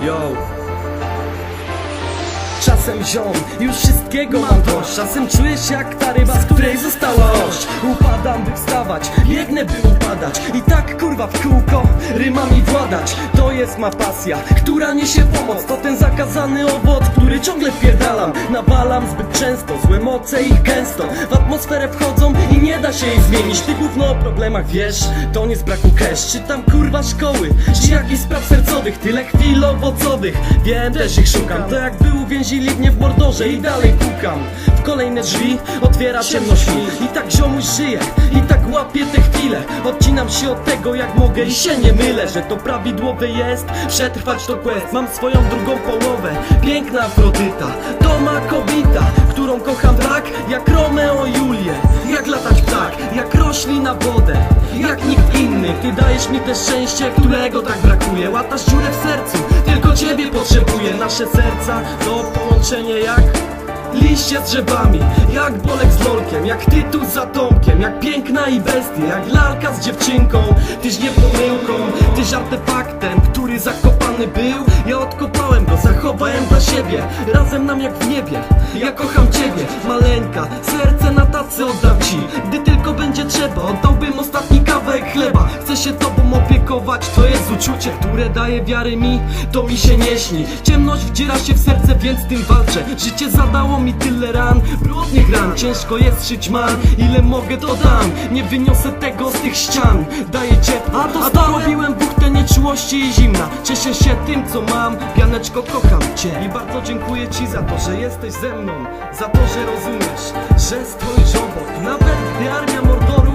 Yo. Czasem ziom, już wszystkiego mam dość. Czasem czuję się jak ta ryba, z której została oś. Upadam, by wstawać, biegnę, by upadać. I tak kurwa w kółko, rymami władać. To jest ma pasja, która niesie pomoc. To ten zakazany owoc, który ciągle wpierdalam Nawalam zbyt często, złe moce ich gęsto W atmosferę wchodzą i nie da się ich zmienić. Ty gówno o problemach wiesz, to nie z braku cash. Czy tam kurwa szkoły, czy jakichś spraw sercowych Tyle chwil owocowych, wiem też ich szukam. To jakby uwięzili mnie w mordorze i dalej pukam W kolejne drzwi otwiera ciemność I tak ziomuś żyje, i tak łapię te chwile. Odcinam się od tego jak mogę i się nie mylę Że to prawidłowe jest, przetrwać to quest. Mam swoją drugą połowę, piękna Afrodyta. To ma kobita, którą kocham tak Jak Romeo i Julię, jak latać ptak Jak rośli na wodę, jak nikt inny Ty dajesz mi też szczęście, którego tak brakuje. Łatasz dziurę w sercu, tylko ciebie potrzebuję. Nasze serca to połączenie jak Liście z drzewami, jak Bolek z Lolkiem Jak Tytus z Atomkiem, jak piękna i bestia Jak lalka z dziewczynką, tyś nie pomyłką Tyś artefaktem, który zakopany był. Ja odkopałem go, zachowałem dla siebie Razem nam jak w niebie, ja kocham ciebie Maleńka, serce na tacy oddam ci. Gdy tylko będzie trzeba, oddałbym ostatni kawałek chleba. Chcę się tobą opiekować, to jest uczucie, które daje wiary mi. To mi się nie śni, ciemność wdziera się w serce, więc tym walczę. Życie zadało mi tyle ran, brudnych ran. Ciężko jest żyć man, ile mogę to dam. Nie wyniosę tego z tych ścian, daję ciepło A to, A to robiłem buchtę nieczułości i zimna. Cieszę się tym co mam, pianeczko kocham cię. I bardzo dziękuję ci za to, że jesteś ze mną. Za to, że rozumiesz, że stoisz obok Nawet gdy armia mordoru